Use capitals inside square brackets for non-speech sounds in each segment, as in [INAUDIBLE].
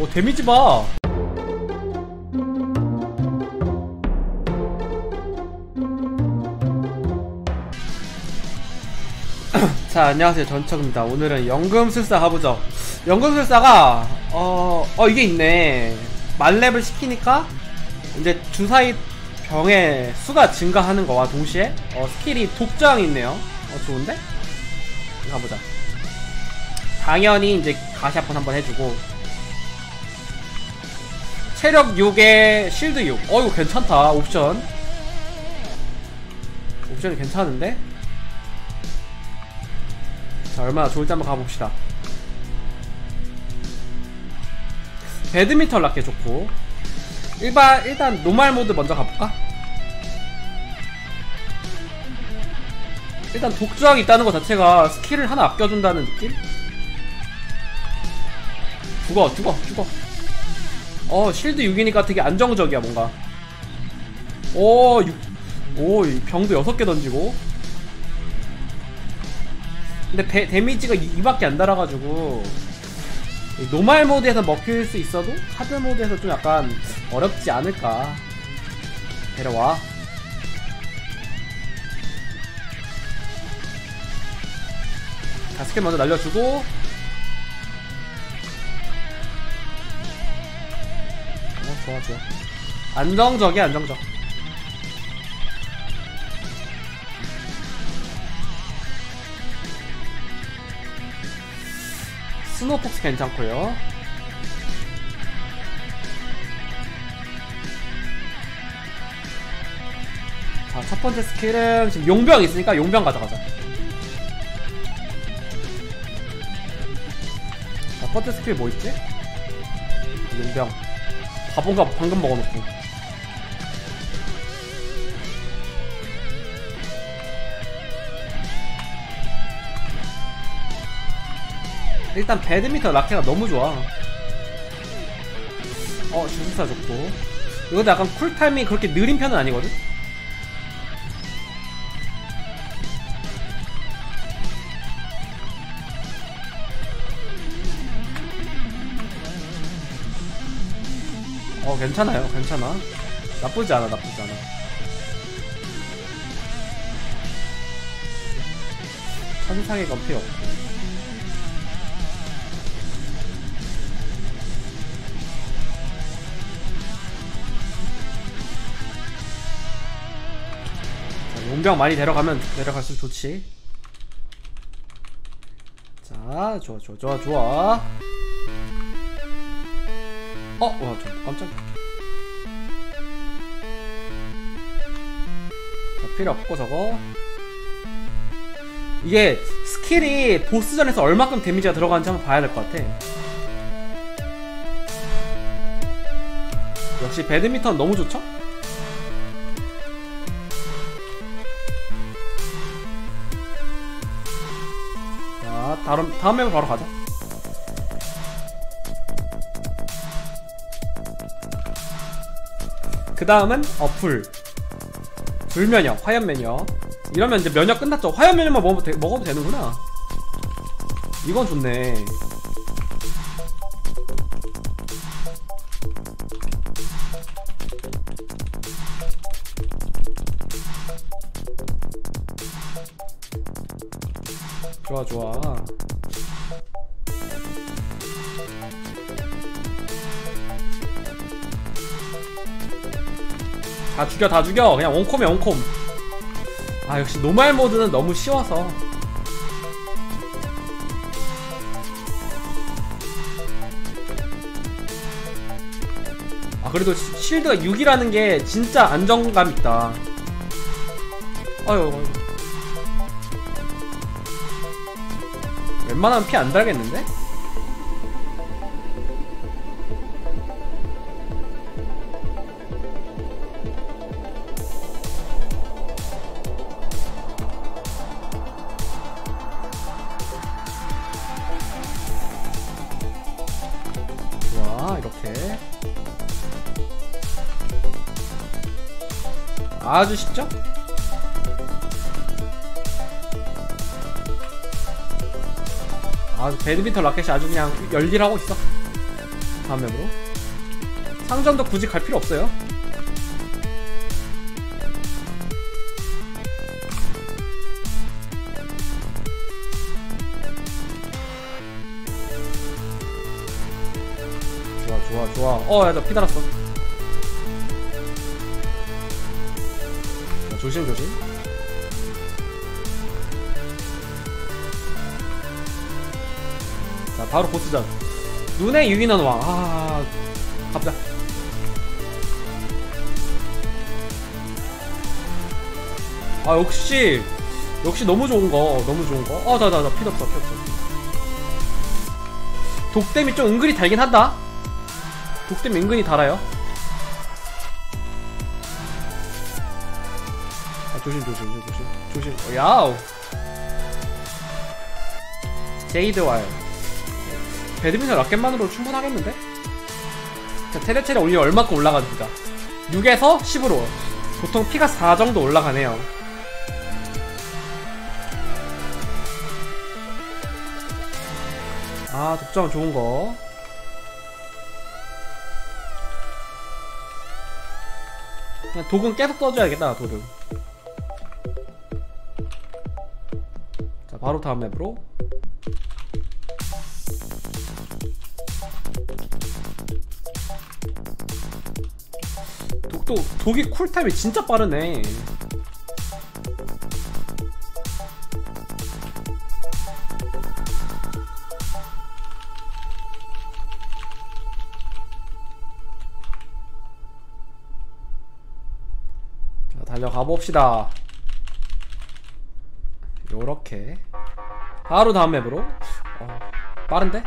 오 데미지 봐 [CLEARS THROAT] 자, 안녕하세요. 전척입니다. 오늘은 연금술사 가보죠. 연금술사가, 어, 어, 이게 있네. 만렙을 시키니까, 이제 주사위 병의 수가 증가하는 거와 동시에, 어, 스킬이 독장이 있네요. 어, 좋은데? 가보자. 당연히 이제 가시아폰 한번 해주고, 체력 6에 실드 6. 어, 이거 괜찮다. 옵션. 옵션이 괜찮은데? 자, 얼마나 좋을지 한번 가봅시다. 배드민턴 락게 좋고. 일반, 일단 노말 모드 먼저 가볼까? 일단 독주왕이 있다는 것 자체가 스킬을 하나 아껴준다는 느낌? 죽어, 죽어, 죽어. 어, 실드 6이니까 되게 안정적이야, 뭔가. 오, 6. 오, 이 병도 6개 던지고. 근데 배, 데미지가 2 밖에 안 달아가지고 노말 모드에서 먹힐 수 있어도 하드 모드에서 좀 약간 어렵지 않을까 데려와 가스켓 먼저 날려주고 좋아 좋아 안정적이야 안정적. 스노폭스 괜찮고요. 자 첫번째 스킬은 지금 용병 있으니까 용병 가져가자. 자 번째 스킬 뭐 있지? 용병 바본가 방금 먹어놓고. 일단 배드민턴 라켓가 너무 좋아. 어 주술사 좋고. 이것도 약간 쿨타임이 그렇게 느린 편은 아니거든? 어 괜찮아요. 괜찮아. 나쁘지 않아 나쁘지 않아. 천상의 건 필요 없고. 용병 많이 데려가면 데려갈수록 좋지. 자 좋아 좋아 좋아 좋아 어? 와 좀 깜짝이야 자 필요 없고 저거 이게 스킬이 보스전에서 얼마큼 데미지가 들어가는지 한번 봐야 될 것 같아 역시 배드민턴 너무 좋죠? 다음 다음 맵을 바로 가자. 그 다음은 어플, 불면역, 화염 면역. 이러면 이제 면역 끝났죠. 화염 면역만 먹어도, 되, 먹어도 되는구나. 이건 좋네. 죽여 다 죽여 그냥 원콤에 원콤 아 역시 노말 모드는 너무 쉬워서 아 그래도 실드가 6이라는 게 진짜 안정감 있다 아유, 아유. 웬만하면 피 안 달겠는데? 아주 쉽죠? 아 배드민턴 라켓이 아주 그냥 열일하고 있어. 다음 맵으로. 상점도 굳이 갈 필요 없어요. 좋아 좋아 좋아. 어야 나피 달았어 조심 조심 자 바로 보스전 눈에 유인한 왕. 아, 갑자. 아 역시 역시 너무 좋은 거 너무 좋은 거. 어, 나나 나 필요 없어. 독댐이 좀 은근히 달긴 한다. 독댐 은근히 달아요. 조심 조심 조심 조심. 조심. 야우. 제이드 와요. 배드민턴 라켓만으로 충분하겠는데? 자, 테레체를 올리면 얼마큼 올라가는가 6에서 10으로 보통 피가 4 정도 올라가네요 아 독점 좋은거 그냥 독은 계속 써줘야겠다 독은 바로 다음 맵으로. 독도 독이 쿨타임이 진짜 빠르네. 자 달려가 봅시다. 요렇게 바로 다음 맵으로 어, 빠른데?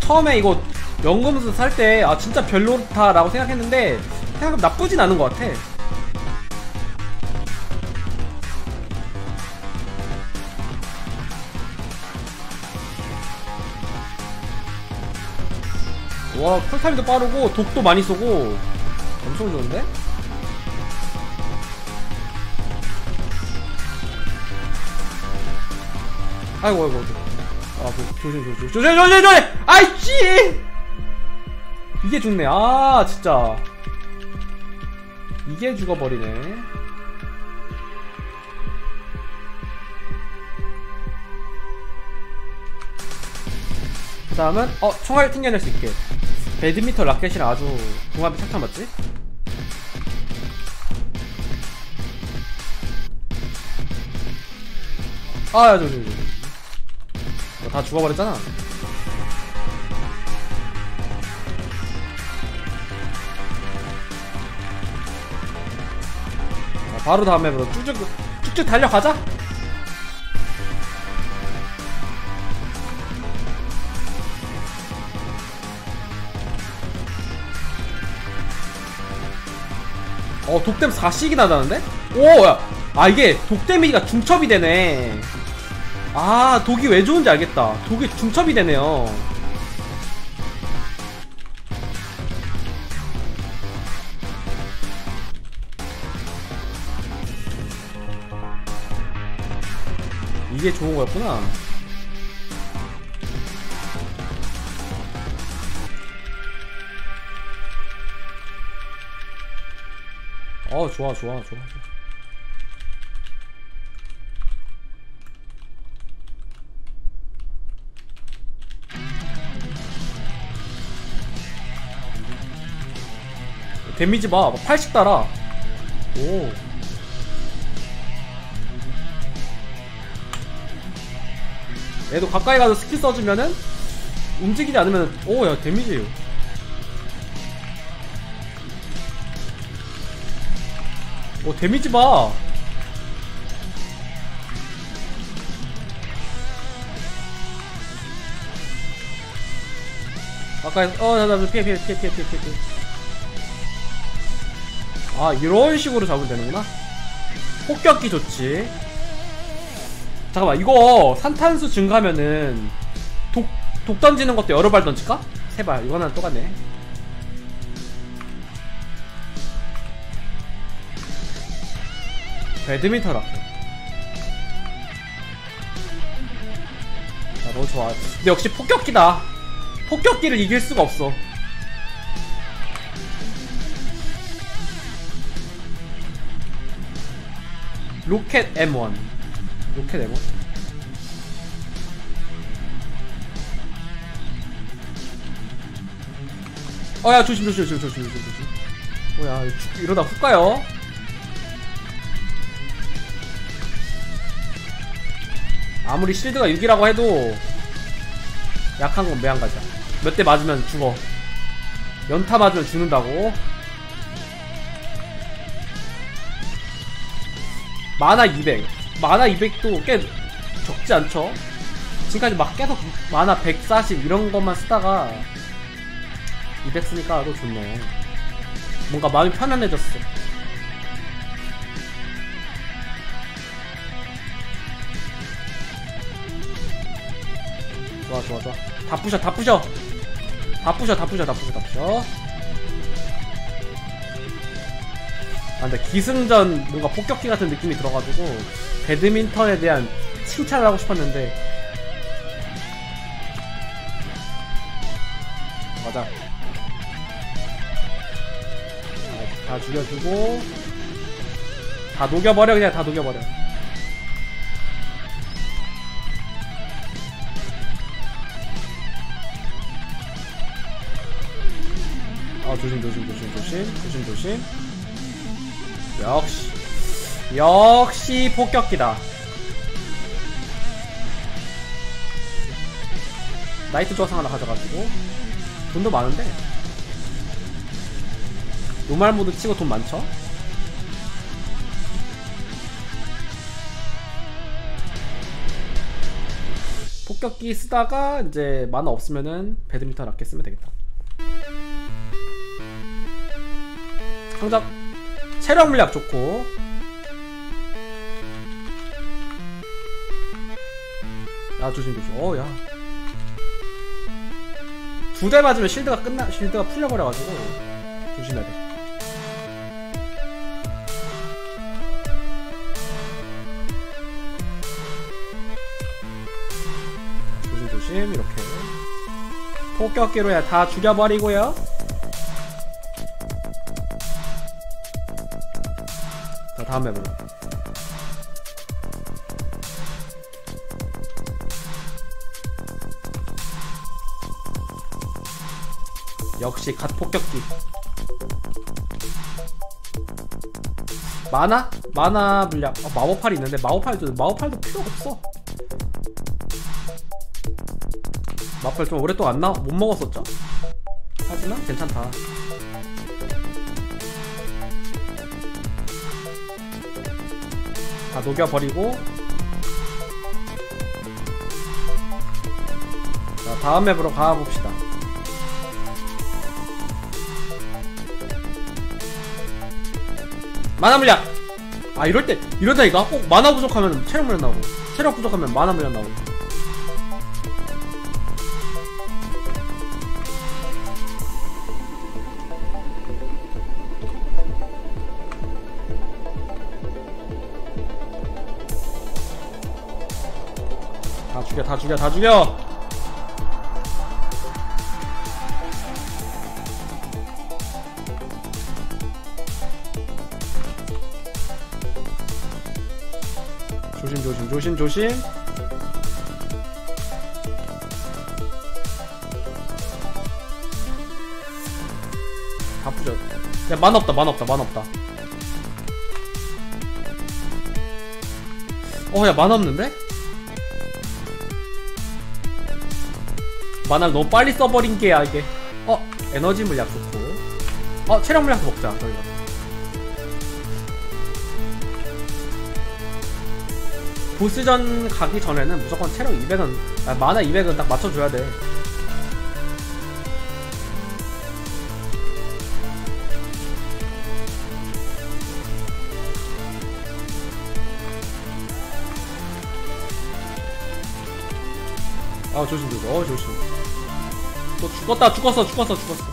처음에 이거 연금수 살때 아 진짜 별로다 라고 생각했는데 생각보다 나쁘진 않은 것 같아 와 쿨타임도 빠르고 독도 많이 쏘고 엄청 좋은데? 아이고 아이고 아 그, 조심 조심 조심. 조심 조심 조심! 아이씨! 이게 죽네. 아 진짜. 이게 죽어버리네. 그 다음은 어 총알 튕겨낼 수 있게. 배드민턴 라켓이랑 아주 궁합이 착착 맞지? 아 야 저기 저기 너 다 죽어버렸잖아. 자, 바로 다음 맵으로 쭉쭉 쭉쭉 달려가자. 어 독댐 4씩이 나다는데? 오야. 아 이게 독 데미지가 중첩이 되네 아 독이 왜 좋은지 알겠다. 독이 중첩이 되네요. 이게 좋은 거였구나. 어 좋아 좋아 좋아. 좋아 데미지 봐. 80 달아. 오. 얘도 가까이 가서 스킬 써주면은 움직이지 않으면 오 야 데미지 오 데미지 봐 아까 어나나 피해 피해 피해 피해 피해 피해 아 이런 식으로 잡으면 되는구나 폭격기 좋지 잠깐만 이거 산탄수 증가하면은 독, 독 던지는 것도 여러 발 던질까? 세발 이거는 똑같네 배드민턴 라켓 야, 너무 좋아. 근데 역시 폭격기다. 폭격기를 이길 수가 없어. 로켓 M1. 로켓 M1? 어, 야, 조심, 조심, 조심, 조심, 조심, 조심. 어, 야, 이러다 훅 가요. 아무리 실드가 6이라고 해도 약한 건 매한가지야. 몇 대 맞으면 죽어. 연타 맞으면 죽는다고. 마나 200. 마나 200도 꽤 적지 않죠? 지금까지 막 계속 마나 140 이런 것만 쓰다가 200 쓰니까 또 좋네. 뭔가 마음이 편안해졌어. 좋아 좋아 좋아 다 부셔 다 부셔 다 부셔 다 부셔 다 부셔 다 부셔 아 근데 기승전 뭔가 폭격기 같은 느낌이 들어가지고 배드민턴에 대한 칭찬을 하고 싶었는데. 맞아. 아, 다 죽여주고. 다 녹여버려 그냥 다 녹여버려. 아 조심 조심 조심 조심. 조심 조심 역시 역시 폭격기다. 나이트 조상 하나 가져가지고. 돈도 많은데. 노말 모드 치고 돈 많죠? 폭격기 쓰다가 이제 만화 없으면은 배드민턴 아껴 쓰면 되겠다. 상작 체력 물약 좋고. 야 조심 조심. 어야. 두 대 맞으면 실드가 끝나 실드가 풀려버려가지고. 조심해야 돼. 조심 조심. 이렇게. 폭격기로 다 죽여버리고요 다음 맵으로 역시 갓 폭격기. 마나? 마나 물약 어, 마법팔이 있는데 마법팔도 마법팔도 필요가 없어. 마법팔 좀 오랫동안 안 나, 못 먹었었죠? 하지만 괜찮다 다 녹여버리고. 자 다음 맵으로 가봅시다. 만화 물약 아 이럴 때 이러다니까 꼭 만화 부족하면 체력 물약 나오고 체력 부족하면 만화 물약 나오고 죽여 다 죽여. 조심 조심 조심 조심. 다 부져 야 만화 없다 만화 없다 만화 없다. 어 야 만화 없는데? 만화를 너무 빨리 써버린 게야 이게. 어 에너지 물약 좋고. 어 체력 물약도 먹자 저희가. 보스전 가기 전에는 무조건 체력 200은 아, 만화 200은 딱 맞춰줘야 돼. 아 조심 조심 어 조심 또 죽었다 죽었어 죽었어 죽었어.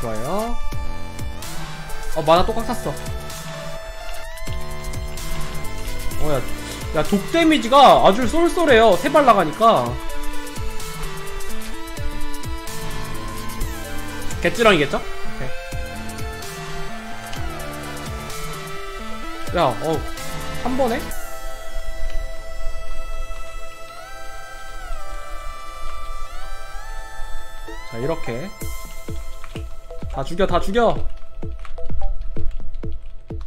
좋아요. 어 만화 똑같 샀어. 어야 야 독 데미지가 아주 쏠쏠해요. 세 발 나가니까. 개찌렁이겠죠? 야, 어, 한 번에? 자, 이렇게. 다 죽여, 다 죽여!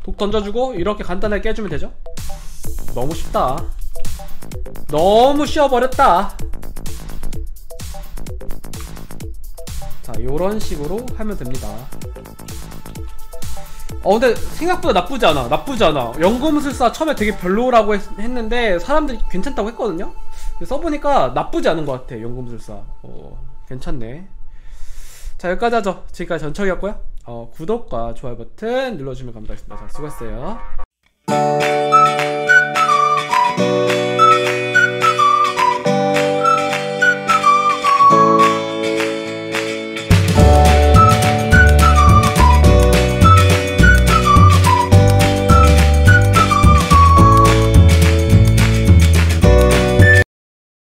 독 던져주고, 이렇게 간단하게 깨주면 되죠? 너무 쉽다. 너무 쉬워버렸다. 자, 요런 식으로 하면 됩니다. 어, 근데 생각보다 나쁘지 않아. 나쁘지 않아. 연금술사 처음에 되게 별로라고 했, 는데 사람들이 괜찮다고 했거든요? 써보니까 나쁘지 않은 것 같아, 연금술사. 어, 괜찮네. 자, 여기까지 하죠. 지금까지 전척이었고요. 어, 구독과 좋아요 버튼 눌러주시면 감사하겠습니다. 자, 수고했어요.